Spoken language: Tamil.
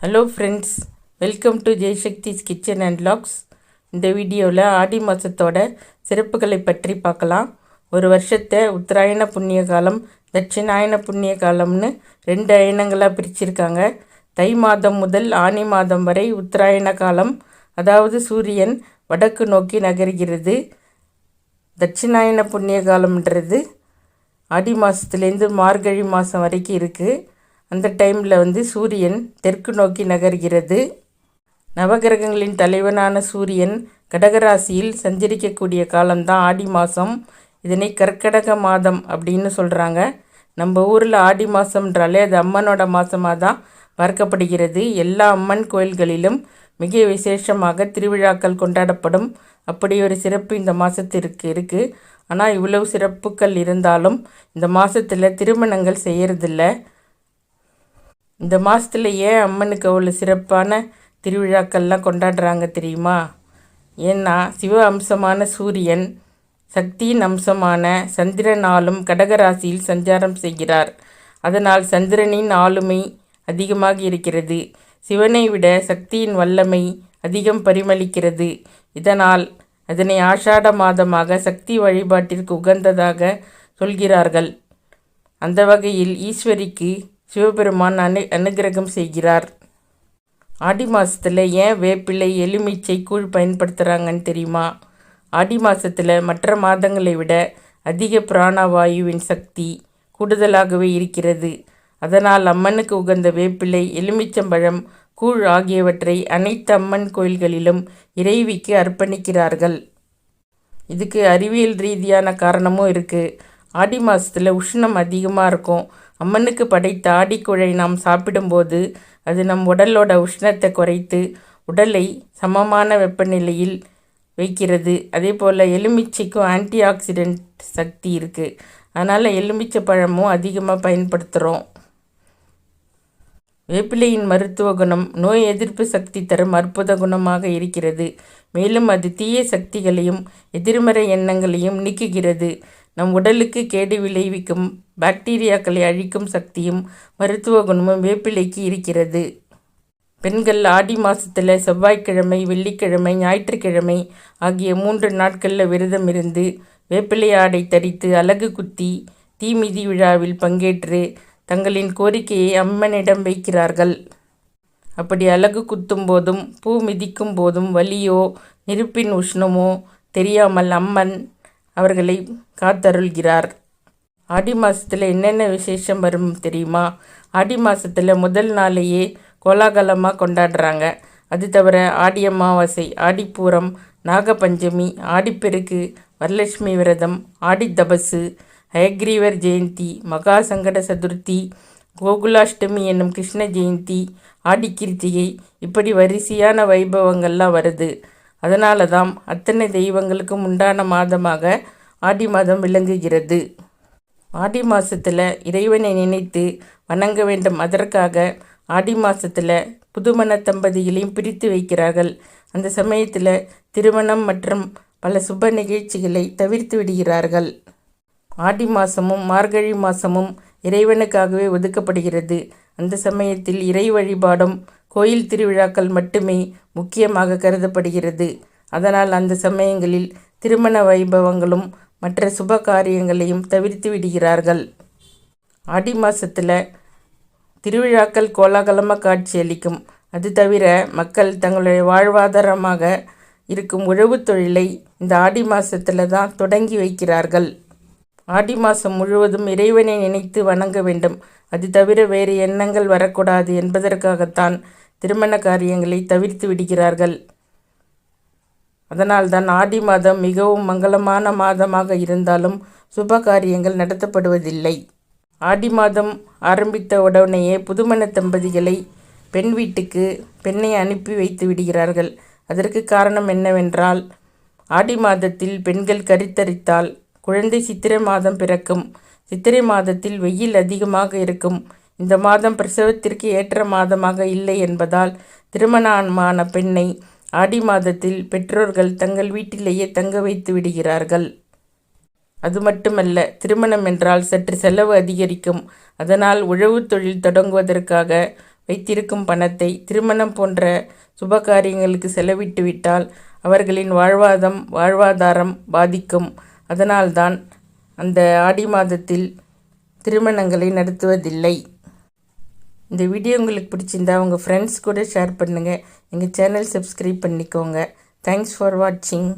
Hello friends welcome to Jaisakthi's kitchen and logs இந்த வீடியோவில் ஆடி மாதத்தோட சிறப்புகளை பற்றி பார்க்கலாம். ஒரு வருஷத்தை உத்தராயண புண்ணிய காலம் தட்சிணாயன புண்ணிய காலம்னு ரெண்டு அயனங்களாக பிரிச்சிருக்காங்க. தை மாதம் முதல் ஆனி மாதம் வரை உத்தராயண காலம் அதாவது சூரியன் வடக்கு நோக்கி நகர்கிறது. தட்சிணாயன புண்ணிய காலம்ன்றது ஆடி மாதத்துலேருந்து மார்கழி மாதம் வரைக்கும் இருக்குது அந்த டைமில் வந்து சூரியன் தெற்கு நோக்கி நகர்கிறது. நவகிரகங்களின் தலைவனான சூரியன் கடகராசியில் சஞ்சரிக்கக்கூடிய காலம்தான் ஆடி மாதம் இதனை கற்கடக மாதம் அப்படின்னு சொல்கிறாங்க நம்ம ஊரில் ஆடி மாதம்ன்றாலே அது அம்மனோட மாதமாக தான் பார்க்கப்படுகிறது. எல்லா அம்மன் கோயில்களிலும் மிக விசேஷமாக திருவிழாக்கள் கொண்டாடப்படும். அப்படி ஒரு சிறப்பு இந்த மாதத்திற்கு இருக்குது ஆனால் இவ்வளவு சிறப்புகள் இருந்தாலும் இந்த மாதத்தில் திருமணங்கள் செய்கிறதில்ல இந்த மாதத்தில் ஏன் அம்மனுக்கு அவ்வளோ சிறப்பான திருவிழாக்கள்லாம் கொண்டாடுறாங்க தெரியுமா? ஏன்னா சிவ அம்சமான சூரியன் சக்தியின் அம்சமான சந்திரன் ஆளும் கடகராசியில் சஞ்சாரம் செய்கிறார். அதனால் சந்திரனின் ஆளுமை அதிகமாக இருக்கிறது. சிவனை விட சக்தியின் வல்லமை அதிகம் பரிமளிக்கிறது. இதனால் அதனை ஆஷாட மாதமாக சக்தி வழிபாட்டிற்கு உகந்ததாக சொல்கிறார்கள். அந்த வகையில் ஈஸ்வரிக்கு சிவபெருமான் அனு அனுகிரகம் செய்கிறார். ஆடி மாதத்தில் ஏன் வேப்பிலை எலுமிச்சை கூழ் பயன்படுத்துகிறாங்கன்னு தெரியுமா? ஆடி மாதத்தில் மற்ற மாதங்களை விட அதிக பிராணவாயுவின் சக்தி கூடுதலாகவே இருக்கிறது. அதனால் அம்மனுக்கு உகந்த வேப்பிலை எலுமிச்சம்பழம் கூழ் ஆகியவற்றை அனைத்து அம்மன் கோயில்களிலும் இறைவிக்கு அர்ப்பணிக்கிறார்கள். இதுக்கு அறிவியல் ரீதியான காரணமும் இருக்குது ஆடி மாதத்தில் உஷ்ணம் அதிகமாக இருக்கும். அம்மனுக்கு படைத்த ஆடிக்குழை நாம் சாப்பிடும்போது அது நம் உடலோட உஷ்ணத்தை குறைத்து உடலை சமமான வெப்பநிலையில் வைக்கிறது. அதே போல் எலுமிச்சைக்கும் ஆன்டி ஆக்சிடென்ட் சக்தி இருக்குது அதனால் எலுமிச்சை பழமும் அதிகமாக பயன்படுத்துகிறோம் வேப்பிலையின் மருத்துவ குணம் நோய் எதிர்ப்பு சக்தி தரும் அற்புத குணமாக இருக்கிறது. மேலும் அது தீய சக்திகளையும் எதிர்மறை எண்ணங்களையும் நீக்குகிறது. நம் உடலுக்கு கேடு விளைவிக்கும் பாக்டீரியாக்களை அழிக்கும் சக்தியும் மருத்துவ குணமும் வேப்பிலைக்கு இருக்கிறது. பெண்கள் ஆடி மாதத்தில் செவ்வாய்க்கிழமை வெள்ளிக்கிழமை ஞாயிற்றுக்கிழமை ஆகிய மூன்று நாட்களில் விரதம் இருந்து வேப்பிலை ஆடை தரித்து அலகு குத்தி தீமிதி விழாவில் பங்கேற்று தங்களின் கோரிக்கையை அம்மனிடம் வைக்கிறார்கள். அப்படி அலகு குத்தும் போதும் பூ மிதிக்கும் போதும் வலியோ நெருப்பின் உஷ்ணமோ தெரியாமல் அம்மன் அவர்களை காத்தருள்கிறார். ஆடி மாதத்தில் என்னென்ன விசேஷம் வரும் தெரியுமா? ஆடி மாதத்தில் முதல் நாளையே கோலாகலமாக கொண்டாடுறாங்க. அது தவிர ஆடி அமாவாசை ஆடிப்பூரம் நாகபஞ்சமி ஆடிப்பெருக்கு வரலட்சுமி விரதம் ஆடி தபசு ஹயக்ரீவர் ஜெயந்தி மகா சங்கட சதுர்த்தி கோகுலாஷ்டமி என்னும் கிருஷ்ண ஜெயந்தி ஆடி கிருத்திகை இப்படி வரிசையான வைபவங்கள்லாம் வருது. அதனால தான் அத்தனை தெய்வங்களுக்கும் உண்டான மாதமாக ஆடி மாதம் விளங்குகிறது. ஆடி மாதத்தில் இறைவனை நினைத்து வணங்க வேண்டும். அதற்காக ஆடி மாதத்தில் புதுமண தம்பதிகளையும் பிரித்து வைக்கிறார்கள். அந்த சமயத்தில் திருமணம் மற்றும் பல சுப நிகழ்ச்சிகளை தவிர்த்து விடுகிறார்கள். ஆடி மாதமும் மார்கழி மாதமும் இறைவனுக்காகவே ஒதுக்கப்படுகிறது. அந்த சமயத்தில் இறை வழிபாடும் கோயில் திருவிழாக்கள் மட்டுமே முக்கியமாக கருதப்படுகிறது. அதனால் அந்த சமயங்களில் திருமண வைபவங்களும் மற்ற சுப காரியங்களையும் தவிர்த்து விடுகிறார்கள். ஆடி மாதத்தில் திருவிழாக்கள் கோலாகலமாக காட்சியளிக்கும் அது தவிர மக்கள் தங்களுடைய வாழ்வாதாரமாக இருக்கும் உழவு தொழிலை இந்த ஆடி மாதத்தில் தான் தொடங்கி வைக்கிறார்கள். ஆடி மாதம் முழுவதும் இறைவனை நினைத்து வணங்க வேண்டும். அது தவிர வேறு எண்ணங்கள் வரக்கூடாது என்பதற்காகத்தான் திருமண காரியங்களை தவிர்த்து விடுகிறார்கள். அதனால்தான் ஆடி மாதம் மிகவும் மங்களமான மாதமாக இருந்தாலும் சுப காரியங்கள் நடத்தப்படுவதில்லை. ஆடி மாதம் ஆரம்பித்த உடனேயே புதுமண தம்பதிகளை பெண் வீட்டுக்கு பெண்ணை அனுப்பி வைத்து விடுகிறார்கள். அதற்கு காரணம் என்னவென்றால் ஆடி மாதத்தில் பெண்கள் கருத்தரித்தால் குழந்தை சித்திரை மாதம் பிறக்கும். சித்திரை மாதத்தில் வெயில் அதிகமாக இருக்கும். இந்த மாதம் பிரசவத்திற்கு ஏற்ற மாதமாக இல்லை என்பதால் திருமணமான பெண்ணை ஆடி மாதத்தில் பெற்றோர்கள் தங்கள் வீட்டிலேயே தங்க வைத்து விடுகிறார்கள். அது மட்டுமல்ல திருமணம் என்றால் சற்று செலவு அதிகரிக்கும். அதனால் உழவு தொழில் தொடங்குவதற்காக வைத்திருக்கும் பணத்தை திருமணம் போன்ற சுபகாரியங்களுக்கு செலவிட்டு விட்டால் அவர்களின் வாழ்வாதம் வாழ்வாதாரம் பாதிக்கும். அதனால்தான் அந்த ஆடி மாதத்தில் திருமணங்களை நடத்துவதில்லை. இந்த வீடியோ உங்களுக்கு பிடிச்சிருந்தா உங்கள் ஃப்ரெண்ட்ஸ் கூட ஷேர் பண்ணுங்கள் எங்கள் சேனல் சப்ஸ்கிரைப் பண்ணிக்கோங்க. தேங்க்ஸ் ஃபார் வாட்சிங்